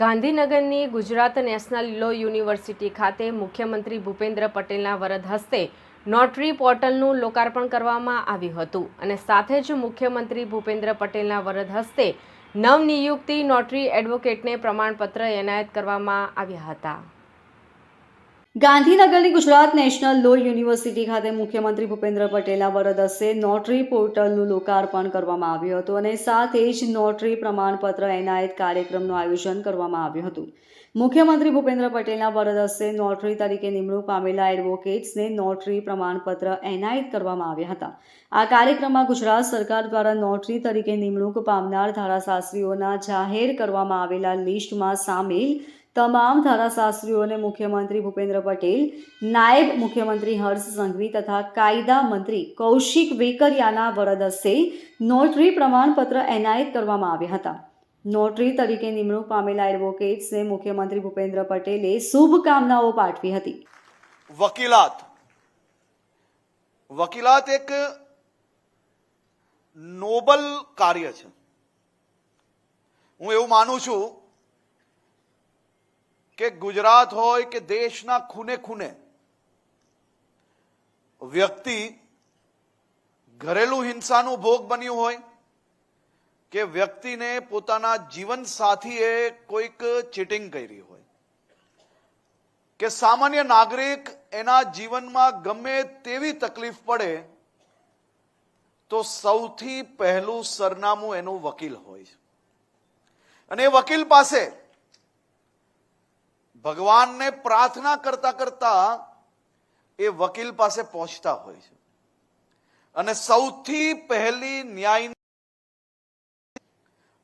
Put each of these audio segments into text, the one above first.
ગાંધીનગરની Gujarat national law university ખાતે મુખ્યમંત્રી ભૂપેન્દ્ર પટેલના વરદ હસ્તે નોટરી પોર્ટલનું લોકાર્પણ કરવામાં આવ્યું હતું અને સાથે જ મુખ્યમંત્રી ભૂપેન્દ્ર પટેલના વરદ હસ્તે નવનિયુક્તિ નોટરી એડવોકેટને પ્રમાણપત્ર એનાયત કરવામાં આવ્યા હતા. ગાંધીનગરની ગુજરાત નેશનલ લો યુનિવર્સિટી ખાતે મુખ્યમંત્રી ભૂપેન્દ્ર પટેલના વરદ હસ્તે નોટરી પોર્ટલનું લોકાર્પણ કરવામાં આવ્યું હતું અને સાથે જ નોટરી પ્રમાણપત્ર, એનાયત કાર્યક્રમનું આયોજન કરવામાં આવ્યું હતું. મુખ્યમંત્રી ભૂપેન્દ્ર પટેલના વરદ હસ્તે નોટરી તરીકે નિમણૂક પામેલા એડવોકેટ્સને નોટરી પ્રમાણપત્ર એનાયત કરવામાં આવ્યા હતા. આ કાર્યક્રમમાં ગુજરાત સરકાર દ્વારા નોટરી તરીકે નિમણૂક પામનાર ધારાશાસ્ત્રીઓના જાહેર કરવામાં આવેલા લિસ્ટમાં સામેલ તમામ ધારાશાસ્ત્રીઓને મુખ્યમંત્રી ભૂપેન્દ્ર પટેલ, નાયબ મુખ્યમંત્રી હર્ષ સંઘવી તથા કાયદા મંત્રી કૌશિક વેકરિયાના વરદ હસ્તે નોટરી પ્રમાણપત્ર એનાયત કરવામાં આવ્યા હતા. નોટરી તરીકે નિમણૂક પામેલા એડવોકેટ્સને મુખ્યમંત્રી ભૂપેન્દ્ર પટેલે શુભકામનાઓ પાઠવી હતી. વકીલાત. વકીલાત એક નોબલ કાર્ય છે. હું એવું માનું છું કે ગુજરાત હોય કે દેશના ખૂને ખૂને, વ્યક્તિ ઘરેલું હિંસાનું ભોગ બન્યું હોય કે વ્યક્તિને પોતાના જીવન સાથીએ કોઈક ચીટિંગ કરી હોય, કે સામાન્ય નાગરિક એના જીવનમાં ગમે તેવી તકલીફ પડે, તો સૌથી પહેલું સરનામું એનું વકીલ હોય અને એ વકીલ પાસે ભગવાનને પ્રાર્થના કરતા કરતા એ વકીલ પાસે પહોંચતા હોય છે. અને સૌથી પહેલી ન્યાય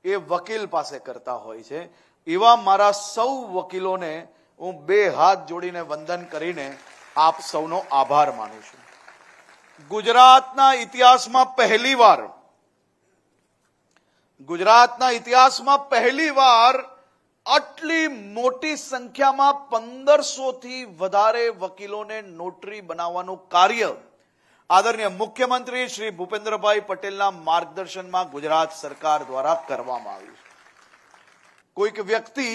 એ વકીલ પાસે કરતા હોય છે. એવા મારા સૌ વકીલોને હું બે હાથ જોડીને વંદન કરીને આપ સૌનો આભાર માનું છું. ગુજરાતના ઇતિહાસમાં પહેલીવાર ગુજરાતના ઇતિહાસમાં પહેલીવાર આટલી મોટી સંખ્યામાં પંદરસો થી વધારે વકીલોને નોટરી બનાવવાનું કાર્ય આદરણીય મુખ્યમંત્રી શ્રી ભૂપેન્દ્રભાઈ પટેલના માર્ગદર્શનમાં ગુજરાત સરકાર દ્વારા કરવામાં આવ્યું છે. કોઈક વ્યક્તિ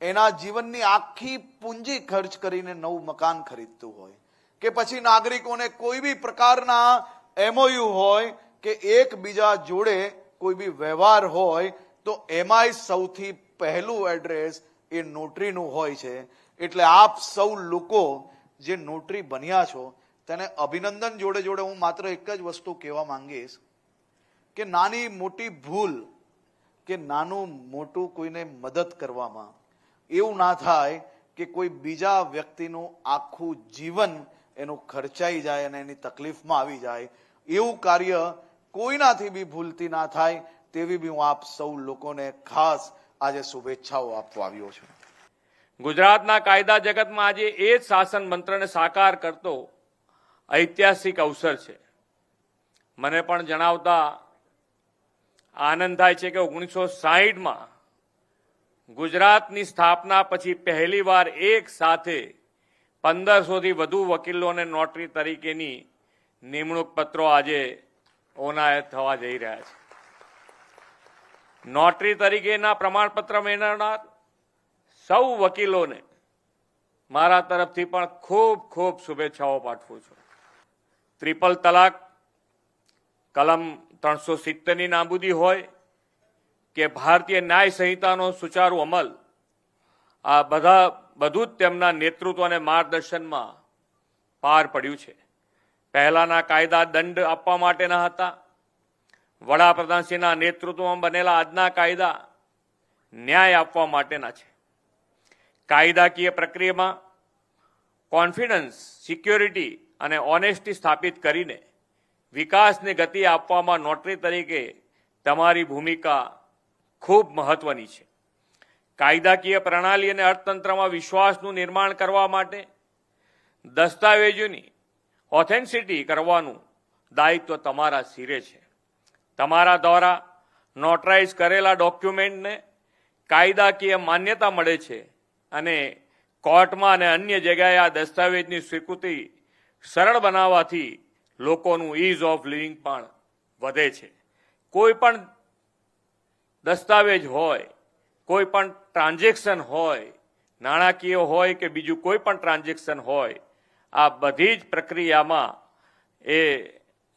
એના જીવનની આખી પૂંજી ખર્ચ કરીને નવું મકાન ખરીદતું હોય કે પછી નાગરિકોને કોઈ બી પ્રકારના એમઓયુ હોય કે એકબીજા જોડે કોઈ બી વ્યવહાર હોય તો એમાંય સૌથી પહેલું એડ્રેસ એ નોટરીનું હોય છે. એટલે આપ સૌ લોકો જે નોટરી બન્યા છો, તેને અભિનંદન જોડે જોડે હું માત્ર એક જ વસ્તુ કહેવા માંગીશ કે નાની મોટી ભૂલ કે નાનું મોટું કોઈને મદદ કરવામાં એવું ના થાય કે કોઈ બીજા વ્યક્તિનું આખું જીવન એનું ખર્ચાઈ જાય અને એની તકલીફમાં આવી જાય. એવું કાર્ય કોઈનાથી બી ભૂલતી ના થાય તેવી બી હું આપ સૌ લોકોને ખાસ આજે શુભેચ્છાઓ આપવા આવ્યો છું. ગુજરાતના કાયદા જગતમાં આજે એ જ શાસન મંત્રને સાકાર કરતો ઐતિહાસિક અવસર છે. મને પણ જણાવતા આનંદ થાય છે કે ઓગણીસો સાહીઠમાં ગુજરાતની સ્થાપના પછી પહેલીવાર એક સાથે પંદરસોથી વધુ વકીલોને નોટરી તરીકેની નિમણૂક પત્રો આજે ઓનાયત થવા જઈ રહ્યા છે. નોટરી તરીકેના પ્રમાણપત્ર મેળવનાર સૌ વકીલોને મારા તરફથી પણ ખૂબ ખૂબ શુભેચ્છાઓ પાઠવું છું. ત્રિપલ તલાક, કલમ ત્રણસો સિત્તેરની નાબૂદી હોય કે ભારતીય ન્યાય સંહિતાનો સુચારુ અમલ, આ બધા બધું જ તેમના નેતૃત્વ અને માર્ગદર્શનમાં પાર પડ્યું છે. પહેલાના કાયદા દંડ આપવા માટેના હતા વડાપ્રધાનશ્રીના નેતૃત્વમાં બનેલા આજના કાયદા ન્યાય આપવા માટેના છે. કાયદાકીય પ્રક્રિયામાં કોન્ફિડન્સ, સિક્યોરિટી અને ઓનેસ્ટી સ્થાપિત કરીને વિકાસને ગતિ આપવામાં નોટરી તરીકે તમારી ભૂમિકા ખૂબ મહત્વની છે. કાયદાકીય પ્રણાલી અને અર્થતંત્રમાં વિશ્વાસનું નિર્માણ કરવા માટે દસ્તાવેજોની ઓથેન્સિટી કરવાનું દાયિત્વ તમારા સિરે છે. તમારા દ્વારા નોટરાઇઝ કરેલા ડોક્યુમેન્ટને કાયદાકીય માન્યતા મળે છે અને કોર્ટમાં અને અન્ય જગ્યાએ આ દસ્તાવેજની સ્વીકૃતિ સરળ બનાવવાથી લોકોનું ઇઝ ઓફ લિવિંગ પણ વધે છે. કોઈ પણ દસ્તાવેજ હોય, કોઈ પણ ટ્રાન્ઝેક્શન હોય, નાણાકીય હોય કે બીજું કોઈ પણ ટ્રાન્ઝેક્શન હોય, આ બધી જ પ્રક્રિયામાં એ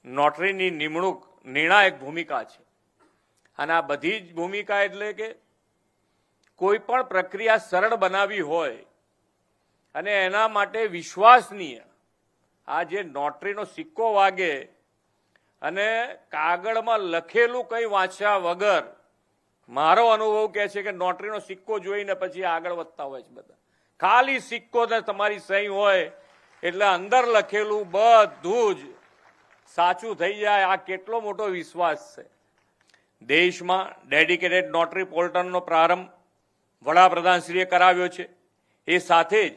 નોટરીની નિમણૂક નિર્ણાયક ભૂમિકા છે. અને આ બધી જ ભૂમિકા એટલે કે કોઈ પણ પ્રક્રિયા સરળ બનાવી હોય અને એના માટે વિશ્વાસનીય. આ જે નોટરીનો સિક્કો વાગે અને કાગળમાં લખેલું કંઈ વાંચ્યા વગર મારો અનુભવ કહે છે કે નોટરીનો સિક્કો જોઈને પછી આગળ વધતા હોય છે બધા. ખાલી સિક્કો તમારી સહી હોય એટલે અંદર લખેલું બધું જ સાચું થઈ જાય, આ કેટલો મોટો વિશ્વાસ છે. દેશમાં ડેડિકેટેડ નોટરી પોર્ટલનો પ્રારંભ વડાપ્રધાનશ્રીએ કરાવ્યો છે. એ સાથે જ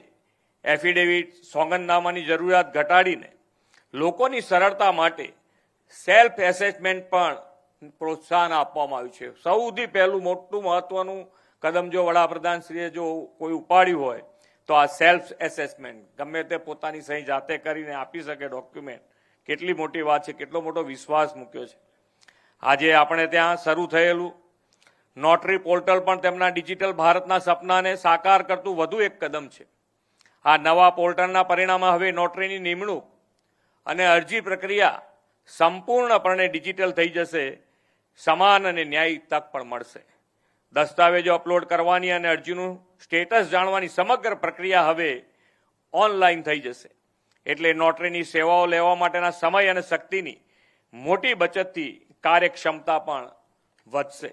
એફિડેવિટ, સોગંદનામાની જરૂરિયાત ઘટાડીને લોકોની સરળતા માટે સેલ્ફ એસેસમેન્ટ પણ પ્રોત્સાહન આપવામાં આવ્યું છે. સૌથી પહેલું મોટું મહત્વનું કદમ જો વડાપ્રધાનશ્રીએ જો કોઈ ઉપાડ્યું હોય, તો આ સેલ્ફ એસેસમેન્ટ ગમે તે પોતાની સહી જાતે કરીને આપી શકે ડોક્યુમેન્ટ. કેટલી મોટી વાત છે, કેટલો મોટો વિશ્વાસ મૂક્યો છે. આજે આપણે ત્યાં શરૂ થયેલું નોટરી પોર્ટલ પણ તેમના ડિજિટલ ભારતના સપનાને સાકાર કરતું વધુ એક કદમ છે. આ નવા પોર્ટલના પરિણામે હવે નોટરીની નિમણૂક અને અરજી પ્રક્રિયા સંપૂર્ણપણે ડિજિટલ થઈ જશે, સમાન અને ન્યાયી તક પણ મળશે. દસ્તાવેજો અપલોડ કરવાની અને અરજીનું સ્ટેટસ જાણવાની સમગ્ર પ્રક્રિયા હવે ઓનલાઈન થઈ જશે. એટલે નોટરીની સેવાઓ લેવા માટેના સમય અને શક્તિની મોટી બચતથી કાર્યક્ષમતા પણ વધશે.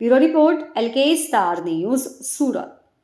Bureau report LK star news, Surat.